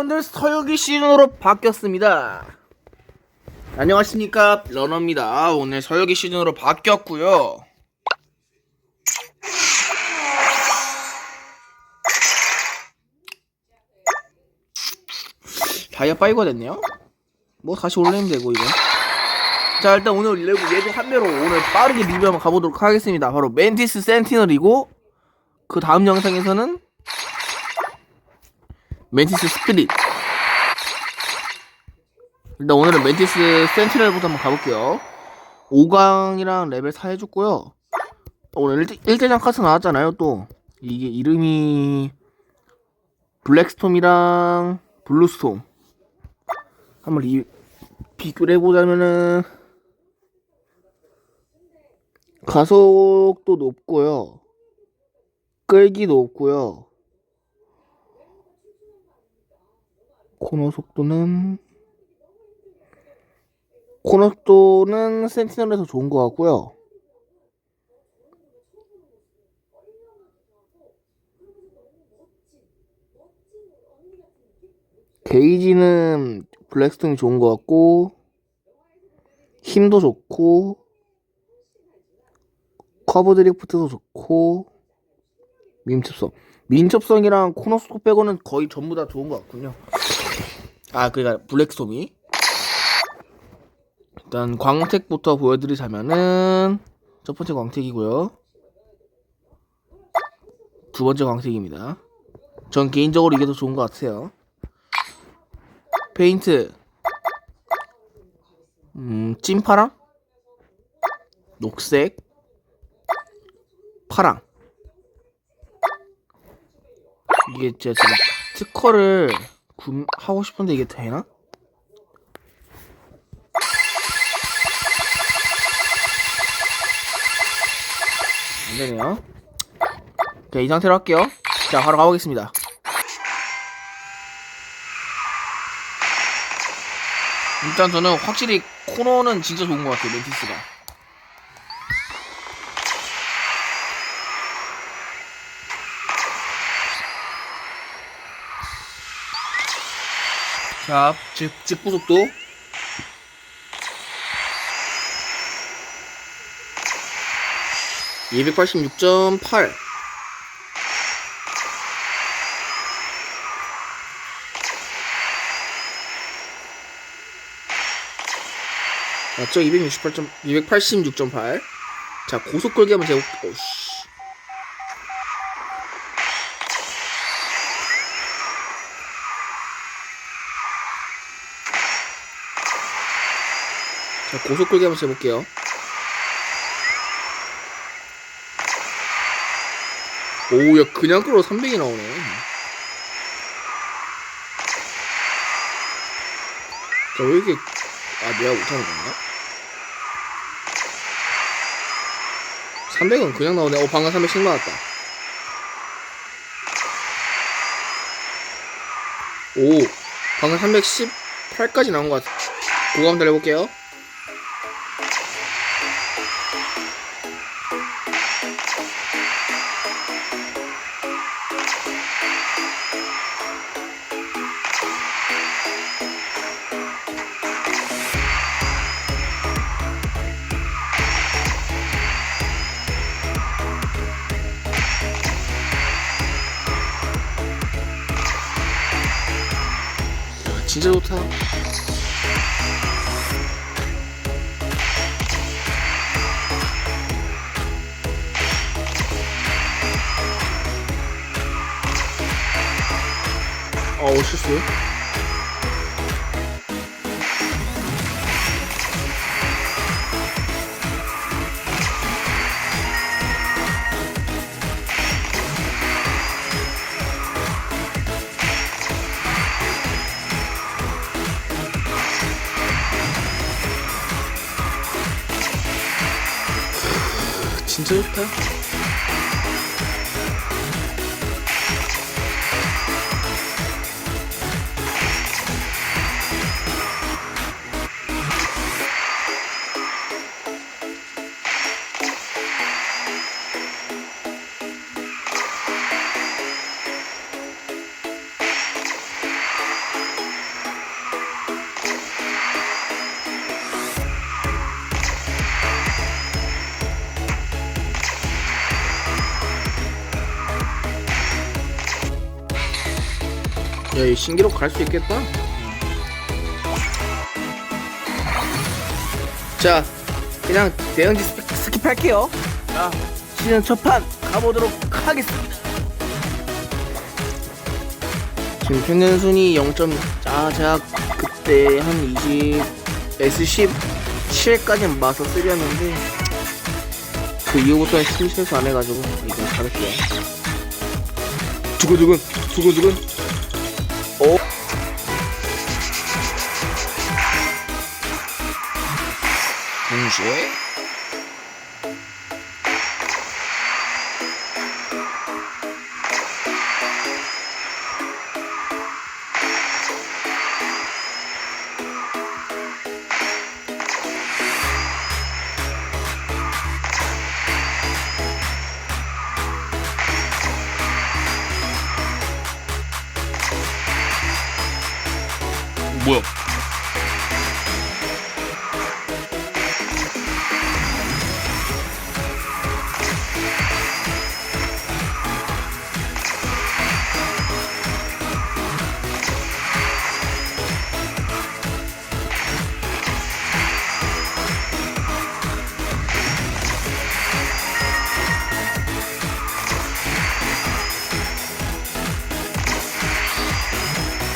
여러분들 서유기 시즌으로 바뀌었습니다. 안녕하십니까 러너입니다. 오늘 서유기 시즌으로 바뀌었고요. 다이아 빠이가 됐네요. 뭐 다시 올리면 되고 이거. 자 일단 오늘 레고 얘도 한 배로 오늘 빠르게 리뷰 한번 가보도록 하겠습니다. 바로 멘티스 센티널이고 그 다음 영상에서는 멘티스 스피릿. 일단 오늘은 멘티스 센티널부터 한번 가볼게요. 5강이랑 레벨 4 해줬고요. 오늘 1대, 1대 장 카트 나왔잖아요 또. 이게 이름이 블랙스톰이랑 블루스톰. 한번 리, 비교를 해보자면은 가속도 높고요. 끌기 높고요 코너 속도는 코너 속도는 센티널에서 좋은 것 같고요. 게이지는 블랙스톤이 좋은 것 같고 힘도 좋고 커브 드리프트도 좋고 민첩성 민첩성이랑 코너 속도 빼고는 거의 전부 다 좋은 것 같군요. 아, 그러니까 블랙스톰이 일단 광택부터 보여드리자면은 첫 번째 광택이고요. 두 번째 광택입니다. 전 개인적으로 이게 더 좋은 것 같아요. 페인트, 음, 찐파랑, 녹색, 파랑. 이게 제가 지금 특허를 구 하고 싶은데 이게 되나? 안 되네요. 자, 이 상태로 할게요. 자, 바로 가보겠습니다. 일단 저는 확실히 코너는 진짜 좋은 것 같아요, 멘티스가. 자, 즉, 직구 속도. (286.8) 맞죠? 268점, 286.8. 자, 고속 끌기 한번 재볼게요. 오씨. 자, 고속 끌기 한번 재볼게요. 오, 야, 그냥 끌어 300이 나오네. 자, 왜 이렇게, 아, 내가 못하는 건가? 300은 그냥 나오네. 어, 방금 300씩 나왔다. 오, 방금 318까지 나온 것 같아. 고감 달려볼게요. 진짜 좋다. 어, 실수. 진 야, 이 신기록 갈 수 있겠다. 자, 그냥 대형지 스- 스킵 할게요. 자, 시즌 첫판 가보도록 하겠습니다. 지금 평균 순위 0점. 자, 제가 그때 한 20, S10, 7까지는 마서 쓰렸는데 그 이후부터는 실수해서 안 해가지고 이제 잘할게요. 두근두근, 두근두근. 오. 동시에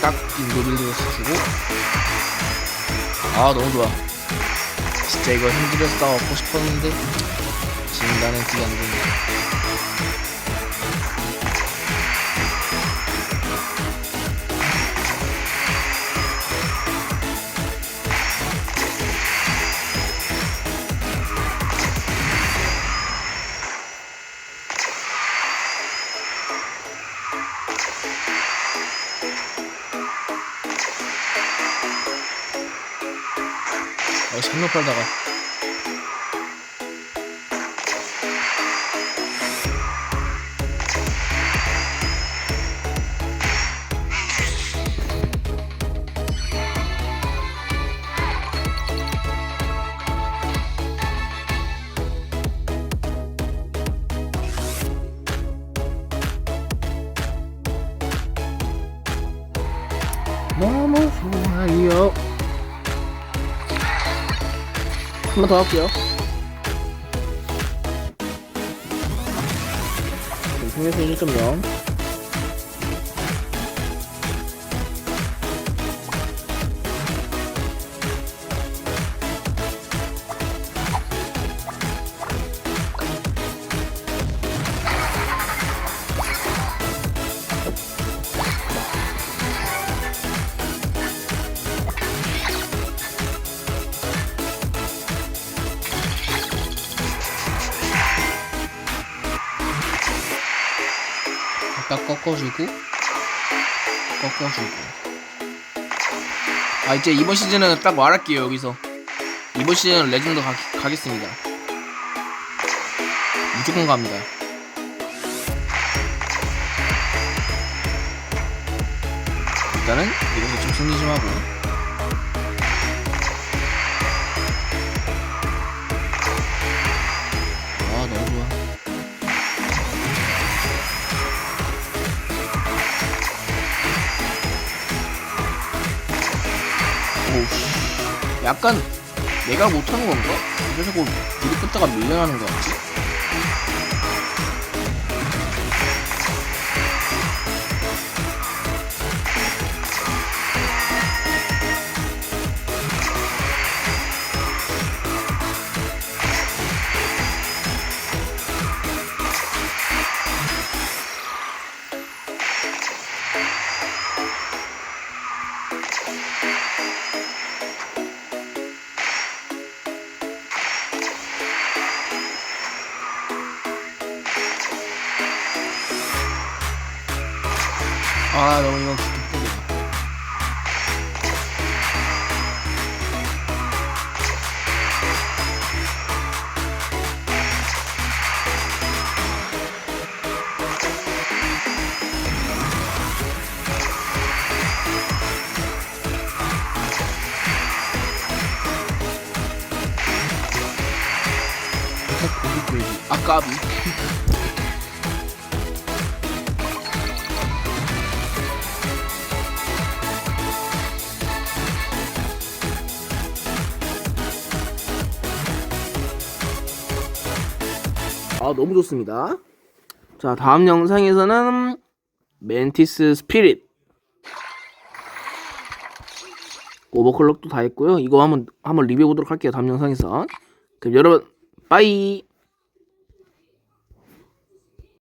딱 인도빌드를 쓰고. 아 너무 좋아. 진짜 이거 힘들어서 얻고 싶었는데 진단은 그게 안 되네 어 장난 팔다가 한 번 더 할게요. 생에서 1.0. 딱 꺾어주고 꺾어주고. 아 이제 이번 시즌은 딱 말할게요 여기서. 이번 시즌은 레전드 가, 가겠습니다. 무조건 갑니다. 일단은 이렇게 좀 승리 좀 하고 약간 내가 못하는 건가? 그래서 뭐 미리 끊다가 밀려나는 거 같지? 아 너무 이거 기쁘다 아까비 아 너무 좋습니다. 자 다음 영상에서는 멘티스 스피릿 오버클럭도 다 했고요. 이거 한번 한번 리뷰해 보도록 할게요. 다음 영상에서. 그럼 여러분 빠이.